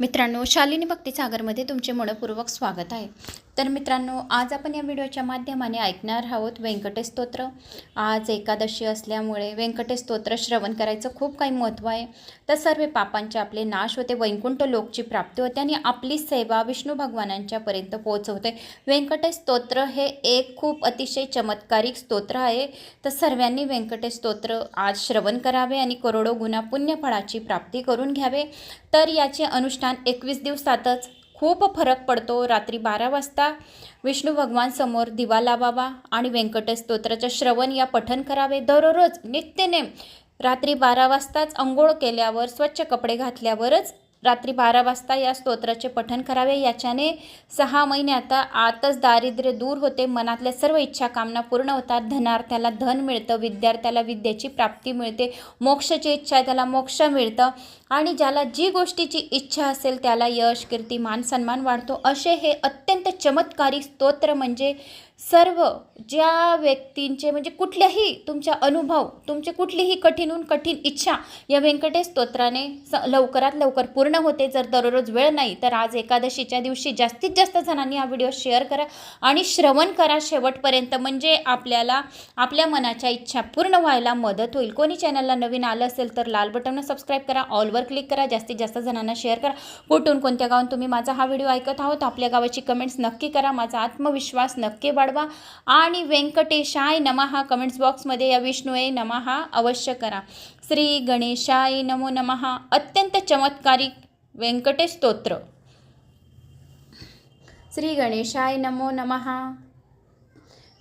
मित्रांनो शालिनी भक्ती सागरमध्ये तुमचे मनपूर्वक स्वागत आहे. तर मित्रांनो आज आपण या व्हिडिओच्या माध्यमाने ऐकणार आहोत व्यंकटेश स्तोत्र. आज एकादशी असल्यामुळे व्यंकटेश स्तोत्र श्रवण करायचं खूप काही महत्त्व आहे. तर सर्व पापांचे आपले नाश होते वैकुंठ लोकची प्राप्ती होते आणि आपली सेवा विष्णू भगवानांच्यापर्यंत पोहोचवते. व्यंकटेश स्तोत्र हे एक खूप अतिशय चमत्कारिक स्तोत्र आहे. तर सर्वांनी व्यंकटेश स्तोत्र आज श्रवण करावे आणि करोडो गुणा पुण्यफळाची प्राप्ती करून घ्यावे. तर याचे अनुष्ठान एकवीस दिवसातच खूप फरक पडतो. रात्री बारा वाजता विष्णू भगवान समोर दिवा लावावा आणि व्यंकटेश स्तोत्राचं श्रवण या पठन करावे. दररोज नित्यनेम रात्री बारा वाजताच अंघोळ केल्यावर स्वच्छ कपडे घातल्यावरच रात्री बारा वाजता या स्तोत्राचे पठन करावे. याच्याने सहा महिने आता आतच दारिद्र्य दूर होते. मनातल्या सर्व इच्छा कामना पूर्ण होतात. धनार्थ्याला धन मिळतं. विद्यार्थ्याला विद्येची प्राप्ती मिळते. मोक्षाची इच्छा आहे त्याला मोक्ष मिळतं. आणि ज्याला जी गोष्टीची इच्छा असेल त्याला यश कीर्ती मान सन्मान वाढतो. असे हे अत्यंत चमत्कारी स्तोत्र म्हणजे सर्व ज्या व्यक्तींचे म्हणजे कुठल्याही तुमच्या अनुभव तुमचे कुठलीही कठीणून कठीण इच्छा या व्यंकटेश स्तोत्राने स लवकरात लवकर पूर्ण होते. जर दररोज वेळ नाही तर आज एकादशीच्या दिवशी जास्तीत जास्त जणांनी हा व्हिडिओ शेअर करा आणि श्रवण करा शेवटपर्यंत. म्हणजे आपल्याला आपल्या मनाच्या इच्छा पूर्ण व्हायला मदत होईल. कोणी चॅनलला नवीन आलं असेल तर लाल बटनला सबस्क्राईब करा ऑलवर क्लिक करा जास्तीत जास्त जणांना शेअर करा. कुठून कोणत्या गावात तुम्ही माझा हा व्हिडिओ ऐकत आहोत आपल्या गावाची कमेंट्स नक्की करा. माझा आत्मविश्वास नक्की पाडवा. आणि व्यंकटेशाय नमहा कमेंट्स बॉक्समध्ये या विष्णूए नमहा अवश्य करा. श्री गणेशाय नमो नमहा अत्यंत चमत्कारिक व्यंकटेश स्तोत्र. श्री गणेशाय नमो नमहा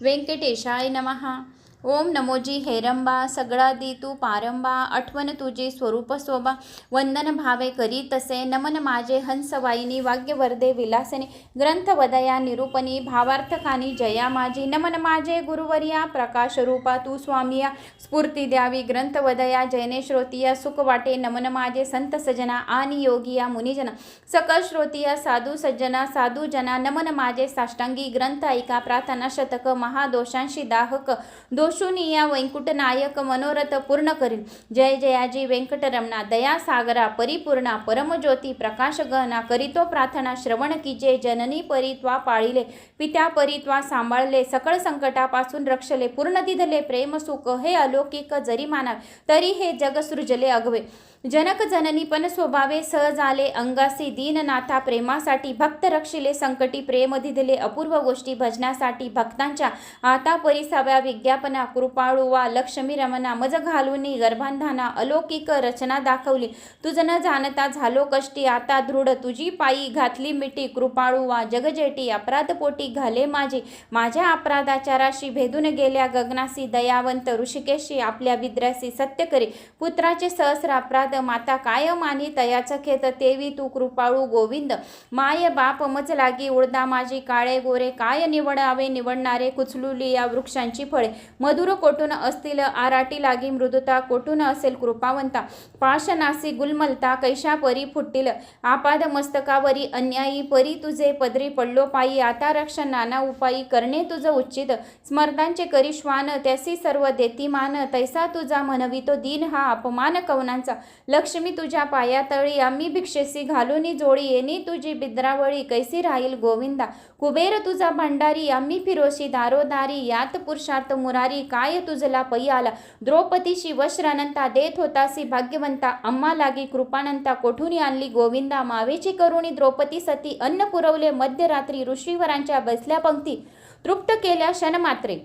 व्यंकटेशाय नमहा ओम नमोजी हेरंबा सगळा दी तू पारंबा आठवण तुझी स्वरूप शोभा. वंदन भावे करी तसे नमन माझे हंसवाईनी वाग्यवर्धे विलासने. ग्रंथ वदया निरूपणी भावार्थकानी जया माझी. नमन माझे गुरुवर्या प्रकाश रूपा तू स्वामिया. स्फूर्ती द्यावी ग्रंथ वदया जयने श्रोतिया सुख वाटे नमन माझे संत सजना आणि योगिया मुनिजना. सकल श्रोतिया साधू सज्जना साधू जना नमन माझे साष्टांगी ग्रंथ ऐका प्रार्थना शतक महादोषांशी दाहक. दो दोषुनी या वैकुंठ नायक मनोरथ पूर्ण करील. जय जयाजी व्यंकटरमणा दया सागरा परिपूर्णा परमज्योती प्रकाश गहना करीतो प्रार्थना श्रवण कीजे जननी परी त्वा पाळिले पित्या परी त्वा सांभाळले सकळ संकटापासून रक्षले पूर्ण दिधले प्रेम सुख हे अलौकिक जरी मानावे तरी हे जग सृजले अगवे. जनक जननी पण स्वभावे सहज आले अंगासी दीननाथा प्रेमासाठी भक्त रक्षिले संकटी प्रेम दिले अपूर्व गोष्टी भजनासाठी भक्तांच्या आता परिसाव्या विज्ञापना कृपाळुवा लक्ष्मी रमना मज घालूनी गर्भांधाना अलौकिक रचना दाखवली. तुझ न जाणता झालो कष्टी आता दृढ तुझी पायी घातली मिठी कृपाळुवा जगजेटी अपराधपोटी घाले माझी. माझ्या अपराधाच्या राशी भेदून गेल्या गगनासी दयावंत ऋषिकेशी आपल्या विद्रासी सत्य करी. पुत्राचे सहस्र अपराध माता काय मानी तयाच खेत तेवी तू कृपाळू गोविंद. माय बाप मच लागी उडदा माझी काळे गोरे काय निवडावे निवडणारे कुचलुली या वृक्षांची फळे. मधुर कोटून असतील आराटी लागी मृदुता कोठून असेल कृपावंता. पाशनासी गुलमलता कैशा परी फुटतील. आपाद मस्तकावरी अन्यायी परी तुझे पदरी पडलो पायी. आता रक्ष नाना उपायी करणे तुझं उच्चित स्मर्दांचे करी श्वान त्यासी सर्व देतीमान. तैसा तुझा म्हणवितो दिन हा अपमान कवनांचा. लक्ष्मी तुझ्या पायातळी आम्ही भिक्षेसी घालूनी जोडी. येणी तुझी बिद्रावळी कैसी राहील गोविंदा? कुबेर तुझा भंडारी आम्ही फिरोशी दारोदारी. यात पुरुषार्थ मुरारी काय तुझला पै आला द्रौपदीशी वश्रानंता देत होतासी भाग्यवंता. अम्मा लागी कृपानंता कोठून आणली गोविंदा? मावेची करुणी द्रौपदी सती अन्न पुरवले मध्यरात्री ऋषीवरांच्या बसल्या पंक्ती. तृप्त केल्या क्षणमात्रे.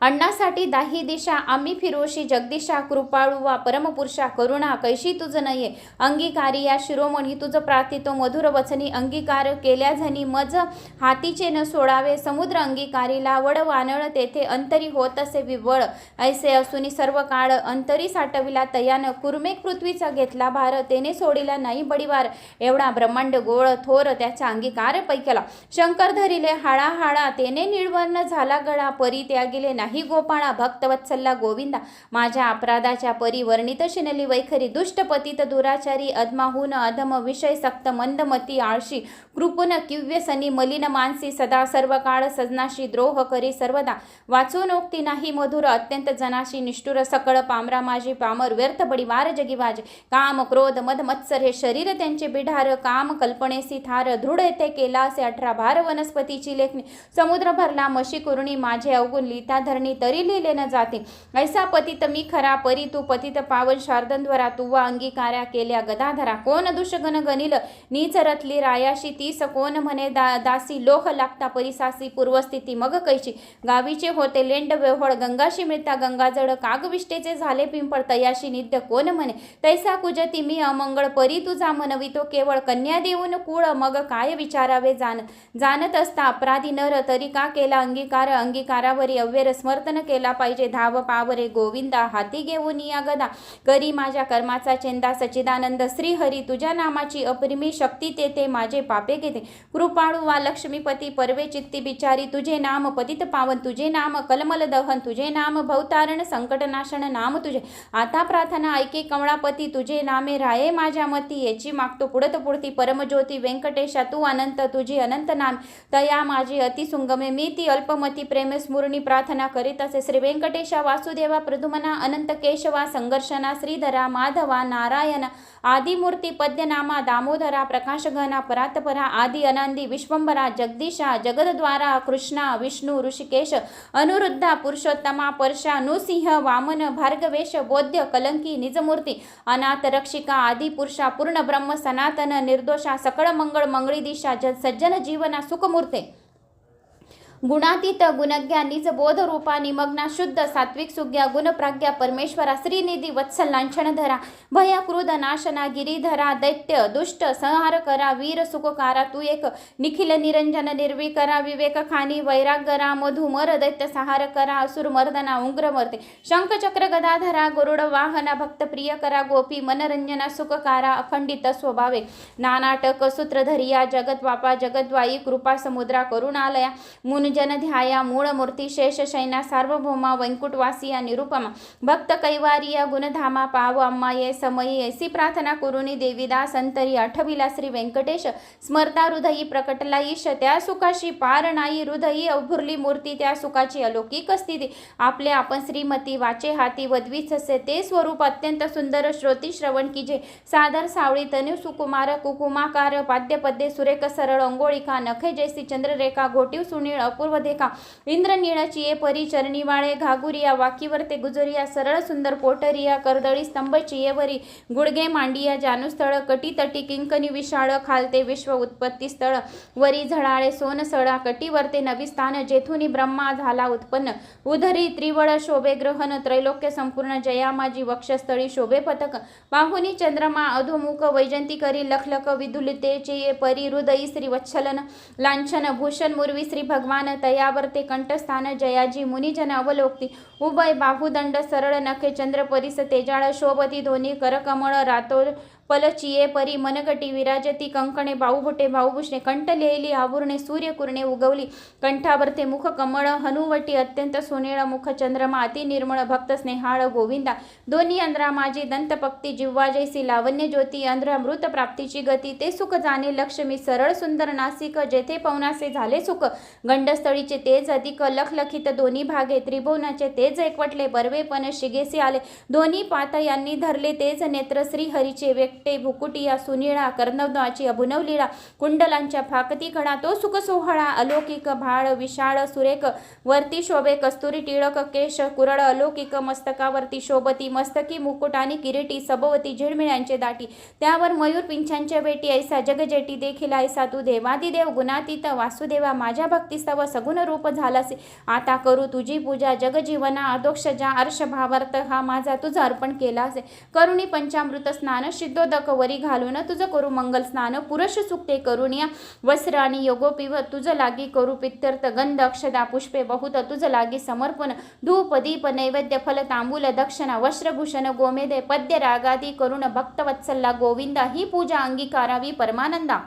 अण्णासाठी दाही दिशा आम्ही फिरोशी जगदिशा कृपाळुवा परमपुरुषा करुणा कैशी तुझ नये अंगीकारी या शिरोमणी तुझ प्रार्थितो मधुर वचनी अंगीकार केल्या झनी मज हातीचे न सोडावे समुद्र अंगीकारीला वड वानळ तेथे अंतरी होत असे विवळ ऐसे असूनी सर्व काळ अंतरी साठविला तयानं कुर्मेक पृथ्वीचा घेतला भार तेने सोडिला नाही बडीवार एवढा ब्रह्मांड गोळ थोर त्याचा अंगीकार पैकेला शंकर धरिले हाळा हाळा तेने निळवर्ण झाला गळा परी त्यागिले नाही ही गोपाळा भक्तवत्सल्ला गोविंदा. माझ्या अपराधाच्या परिवर्णित शिनली वैखरी दुष्टपतीत दुराचारी अधमाहून अधम विषय सक्त मंदमती आळशी कृपुन किव्यसनी मलिन मानसी सदा सर्व काळ सजनाशी द्रोह करी सर्वदा. वाचूनोक्ती नाही मधुर अत्यंत जनाशी निष्ठुर सकळ पामरा माझी पामर व्यर्थ बडी वार जगी वाजे. काम क्रोध मद मत्सर हे शरीर त्यांचे बिढार काम कल्पनेसी थार दृढ येथे केला असे अठरा भार वनस्पतीची लेखणी. समुद्र भरला मशी कुरुणी माझे अवगुण लिहिता धरणी. तरी लिहिले न जाते ऐसा पतित मी खरा परी तू पतित पावन शार्दंद्वरा तुवा अंगीकार्या केल्या गदाधरा. कोण दुष्गण गणिल नीच रथली रायाशी तीस कोण म्हणे दा दासी? लोह लागता परिसासी पूर्वस्थिती मग कैशी? गावीचे होते लेंड व्यवहळ गंगाशी मिळता गंगाजड कागविष्टेचे झाले पिंपळ तयाशी नित्य कोण म्हणे? तैसा कुजती मी अमंगळ परी तुझा मनवितो केवळ कन्या देऊन कुळ मग काय विचारावे जाण? जाणत असता अपराधी नर तरी का केला अंगीकार? अंगीकारावरी अव्यरस्म स्मर्तन केला पाहिजे. धाव पावरे गोविंदा हाती घेऊन या गदा. करी माझ्या कर्माचा चेंदा सचिदानंद श्री हरी तुझ्या नामाची अपरिमी शक्ती तेथे माझे पापे घेते. कृपाळू वा लक्ष्मीपती परवे चित्ती बिचारी तुझे नाम पतित पावन तुझे नाम कलमल दहन तुझे नाम भवतारण संकटनाशन नाम तुझे. आता प्रार्थना ऐके कमळापती तुझे नामे राये माझ्या मती याची मागतो पुढत पुढती परमज्योती व्यंकटेशा तू अनंत तुझी अनंत नाम. तया माझी अतिसुंगमे मी ती अल्पमती प्रेम स्मृणी प्रार्थना करीत असे श्री व्यंकटेशा वासुदेवा प्रदुमना अनंत केशवा संघर्षणा श्रीधरा माधवा नारायण आदिमूर्ती पद्यनामा दामोदरा प्रकाशघना परातपरा आदि अनांदी विश्वंभरा जगदीशा जगदद्वारा कृष्णा विष्णू ऋषिकेश अनुरुद्धा पुरुषोत्तमा परशा नृसिंह वामन भार्गवेश बोध्य कलंकी निजमूर्ती अनाथ रक्षिका आदिपुरुषा पूर्ण ब्रह्म सनातन निर्दोषा सकळ मंगळ मंगळी दिशा ज सज्जन जीवना सुखमूर्ते गुणातीत गुणज्ञानीच बोधरूपा निमग्ना शुद्ध सात्विक सुज्ञा गुणप्राज्ञा परमेश्वरा श्रीनिधी वत्सल लांछनधरा भया क्रोध नाशना गिरीधरा दैत्य दुष्ट संहार करा वीर सुखकारा तू एक निखिल निरंजन निर्विकरा विवेक खानी वैरागरा मधुमर दैत्य संहार करा असुर मर्दना उग्र मर्ते शंखचक्र गदाधरा गरुड वाहना भक्त प्रिय करा गोपी मनरंजना सुखकारा अखंडित स्वभावे नानाटक सूत्रधरिया जगत वापा जगद्वाई कृपा समुद्रा करुणालया मुन जन ध्याया मूळ मूर्ती शेष शैना सार्वभौमा वैकुंठवासिया निरुपमा। भक्त कैवारिया गुणधामा पाव अम्मा ये समयी। ऐसी प्रार्थना करुणी देवीदास अंतरी आठविला श्री व्यंकटेश स्मरता हृदयी प्रकटला ईश त्या सुखाशी पार नाही हृदयी अभुरली मूर्ती। त्या सुखाची अलौकिक स्थिती। आपले आपण श्रीमती वाचे हाती वधवीच असे ते स्वरूप अत्यंत सुंदर श्रोती श्रवण की जे सादर सावळी तनु सुकुमार कुकुमाकार। पाद्यपद्ये सुरेख सरळ अंगोळिका नखे जैसी चंद्ररेखा। घोटीव सुनीळ अपूर्व देखा इंद्र निळची ये परी चरणीवाळे घागुरिया वाकीवरते गुजरिया सरळ सुंदर पोटरिया कर्दळी स्तंभ चियेवरी गुडगे मांडिया जानुस्थळ कटीतटी किंकणी विशाळ खालते विश्व उत्पत्ती स्थळ वरी झळाळे सोनसळा कटीवरते नविस्थान जेथुनी ब्रह्मा झाला उत्पन्न उधरी त्रिवळ शोभे ग्रहण त्रैलोक्य संपूर्ण जया माझी वक्षस्थळी शोभे पथक बाहुनी चंद्रमा अधोमुख वैजंती करी लखलख विदुलतेचे परी हृदयी श्री वच्छलन लांछन भूषण मुरवी श्री भगवान तयावरते कंठस्थान जयाजी मुनिजन अवलोकती. उभय बाहुदंड सरळ नखे चंद्र परिस तेजाळ शोभती धोनी करकमळ रातो पलचिये परी मनगटी विराजती कंकणे बाहुभुटे बाहुभूषणे कंठ लिहिली आवरणे सूर्यकुरणे उगवली कंठावरते मुख कमळ हनुवटी अत्यंत सोनेळ मुख चंद्रमा अति निर्मळ भक्त स्नेहाळ गोविंदा दोन्ही अंध्रा माझी दंतपक्ती जिव्हा जैसी लावण्य ज्योती अंध्र मृत प्राप्तीची गती ते सुख जाणे लक्ष्मी सरळ सुंदर नासिक जेथे पवनासे झाले सुख गंडस्थळीचे तेज अधिक लखलखित दोन्ही भागे त्रिभुवनाचे तेज एकवटले बर्वेपण शिगेसी आले दोन्ही पात यांनी धरले तेज नेत्र श्रीहरीचे व्यक्ते भुकुटिया सुनिळा कर्णवदाची अभुनवलीळा कुंडलांच्या फाकती खणा तो सुख सोहळा अलौकिक भाळ विशाळ सुरेख वरती शोभे कस्तुरी टिळक केश कुरळ अलौकिक मस्तकावरती शोभती मस्तकी मुकुट आणि किरीटी सबवती झिळमिळ्यांचे दाटी. त्यावर मयूर पिंछांच्या बेटी ऐसा जगजेटी देखील ऐसा तू देवादिदेव गुणातीत वासुदेवा माझ्या भक्तिस्तव सगुण रूप झालासे. आता करू तुझी पूजा जगजीवना अदोक्ष जा अर्ष भावार्थ हा माझा तुझा अर्पण केला असे करुणी पंचामृत स्नान सिद्धो वरी घालून तुझं करू मंगल स्नान पुरुष सुक्ते करुणिया वस्त्र आणि योगोपिव तुझं लागी करू पित्यर्थ गंध अक्षदा पुष्पे बहुत तुझं लागी समर्पण धूप दीप नैवेद्य फल तांबूल दक्षिणा वस्त्रभूषण गोमेदे पद्य रागादी करुण भक्तवत्सल्ला गोविंदा ही पूजा अंगीकारावी परमानंदा.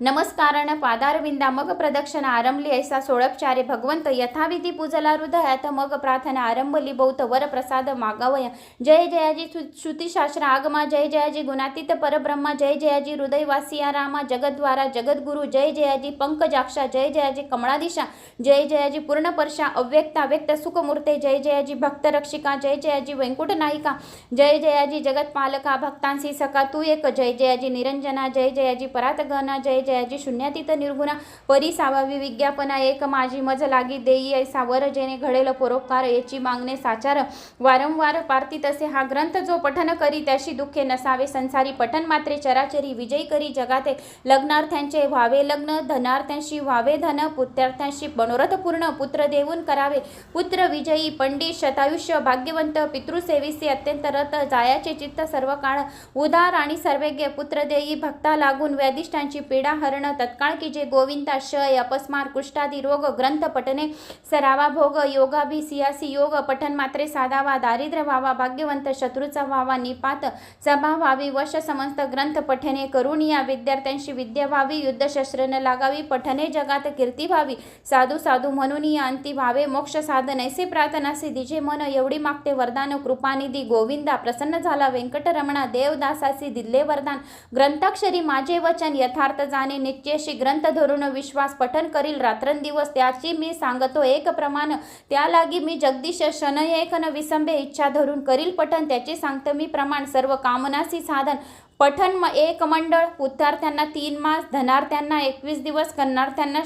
नमस्कारण पादारविंदा मग प्रदक्षिणा आरंभली ऐसा सोळपचारे भगवंत यथाविधी पूजला हृदयात मग प्रार्थना आरंभली बौत वर प्रसाद मागावय जय जयाजी श्रुतीशास्त्र श्रुतिशास्त्र आगमा जय जयाजी गुणातीत परब्रह्मा जय जयाजी हृदयवासिया रामा जगद्वारा जगद्गुरु जय जयाजी पंकजाक्षा जय जयाजी कमळादिशा जय जयाजी पूर्णपर्षा अव्यक्ता व्यक्त सुखमूर्ते जय जयाजी भक्तरक्षिका जय जयाजी वेंकुट नायिका जय जयाजी जगतपालका भक्तांसी सका तू एक जय जयाजी निरंजना जय जयाजी परातगना जय जयाजी शून्यातीत निर्गुणा परिसावावी विज्ञापना एक माझी मज लागी देई ऐसा वर जेणे घडेल परोपकार याची मागणे साचार. वारंवार पार्थित असे हा ग्रंथ जो पठन करी त्याशी दुःखे नसावे. संसारी पठन मात्रे चराचरी विजयी करी जगाते. लग्नार्थ्यांचे व्हावे लग्न धनार्थ्यांशी व्हावे धन पुत्रार्थ्यांशी मनोरथ पूर्ण पुत्र देऊन करावे. पुत्र विजयी पंडित शतायुष्य भाग्यवंत पितृसेविसी अत्यंत रत जायाचे चित्त सर्व काळ उदार आणि सर्वज्ञ पुत्र देई भक्ता लागून व्याधिष्ठांची पीडा हरण तत्काळ की जे गोविंदा शय अपस्मार कुष्ठादी रोग ग्रंथ पठने सरावा भोग योगाभि सियासी योग पठन मात्रे साधावा दारिद्र्य व्हावा भाग्यवंत शत्रूचा व्हावा निपात सभा व्हावी वश समस्त ग्रंथ पठने करुणिया विद्यार्थ्यांशी विद्या व्हावी युद्धशस्त्र न लागावी पठने जगात कीर्ती व्हावी साधू साधू म्हणून या अंती व्हावे मोक्ष साधन ऐसे प्रार्थनासी दिजे मन एवढी मागते वरदान कृपानिधी गोविंदा प्रसन्न झाला व्यंकटरमणा देवदासासी दिले वरदान ग्रंथाक्षरी माझे वचन यथार्थ जाणे निश्चयशी ग्रंथ धरून विश्वास पठन करील रात्रंदिवस त्याची मी सांगतो एक प्रमाण. त्या लागी मी जगदीश शनय एक न विसंबे इच्छा धरून करील पठन त्याचे सांगतो मी प्रमाण. सर्व कामनासी साधन पठन म एक मंडळ पुत्रार्थ्यांना तीन मास धनार्थ्यांना एकवीस दिवस कन्नार्थ्यांना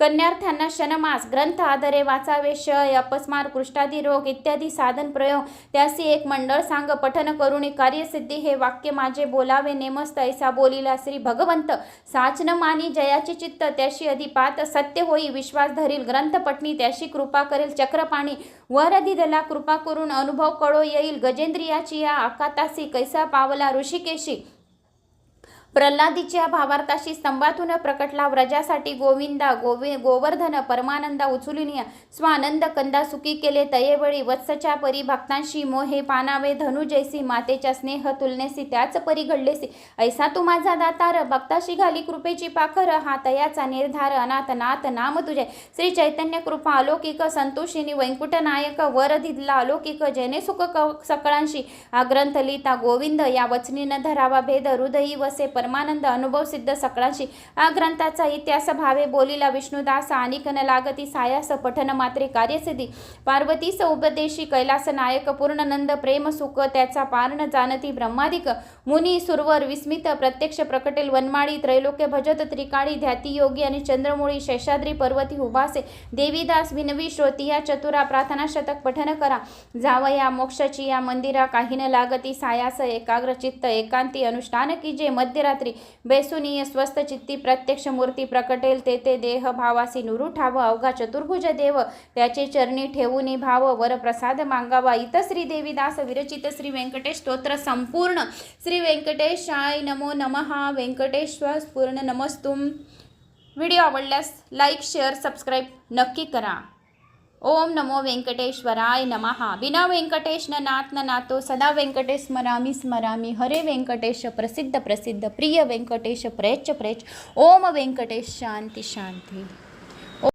कन्यार्थ्यांना शनमास ग्रंथ आधारे वाचावे शय अपस्मार कृष्टादी रोग इत्यादी साधन प्रयोग. त्यासी एक मंडळ सांग पठन करुणी कार्यसिद्धी हे वाक्य माझे बोलावे नेमस्त ऐसा बोलिला श्री भगवंत. साचन मानी जयाचे चित्त त्याशी अधिपात सत्य होई विश्वास धरील ग्रंथ पटणी त्याशी कृपा करेल चक्रपाणी. वर दिदला कृपा करून अनुभव कळो येईल गजेंद्रियाची या आकातासी कैसा पावला ऋषिकेशी. प्रल्हादीच्या भावार्थाशी स्तंभातून प्रकटला व्रजासाठी गोविंदा गोवि गोवर्धन परमानंदा उचुलिनिया स्वानंद कंदा सुखी केले तयेवळी वत्सच्या परी भक्तांशी मोहे पानावे धनु जैसी मातेच्या स्नेह तुलनेसी त्याच परी घडलेसी. ऐसा तू माझा दातार भक्ताशी घाली कृपेची पाखर हा तयाचा निर्धार अनाथ नाथ नाम तुझे. श्री चैतन्य कृपा अलौकिक संतोषिनी वैंकुटनायक नायक वर दिदला अलौकिक जैने सुख क- सकळांशी. हा ग्रंथ लिहिता गोविंद या वचनीनं धरावा भेद हृदयी वसे परमानंद अनुभव सिद्ध सकळांशी हा ग्रंथाचा इतिहास भावे बोलीला विष्णुदास अनिकन लागती सायास पठन मात्रे कार्यसिद्धी पार्वतीस उपदेशी कैलास नायक पूर्णनंद प्रेम सुख त्याचा पारण जाणती ब्रह्मादिक मुनी सुरवर विस्मित प्रत्यक्ष प्रकटेल वनमाळी त्रैलोक्य भजत त्रिकाळी ध्याती योगी आणि चंद्रमुळी शेषाद्री पर्वती उभासे देवीदास विनवी श्रोती या चतुरा प्रार्थना शतक पठन करा. जावया मोक्षाची या मंदिरा काही न लागती सायास एकाग्र चित्त एकांती अनुष्ठान की जे मध्यरात्री बेसुनीय स्वस्त चित्ती प्रत्यक्ष मूर्ती प्रकटेल तेथे देह भावासी नुरू ठाव अवघा चतुर्भुज देव. त्याचे चरणी ठेवून भाव वर प्रसाद मांगावा. इत श्री देवीदास विरचित श्री व्यंकटेश स्तोत्र संपूर्ण. श्री व्यंकटेशाय नमो नमहा व्यंकटेश्वर पूर्ण नमस्तुम. व्हिडिओ आवडल्यास लाईक शेअर सबस्क्राईब नक्की करा. ओम नमो व्यंकटेश्वराय नमः. बिना व्यंकटेश न नाथ न नातो सदा व्यंकटेश स्मरामी स्मरामी. हरे व्यंकटेश प्रसिद्ध प्रसिद्ध प्रिय व्यंकटेश प्रेच प्रेच ओम व्यंकटेश शांती शांती.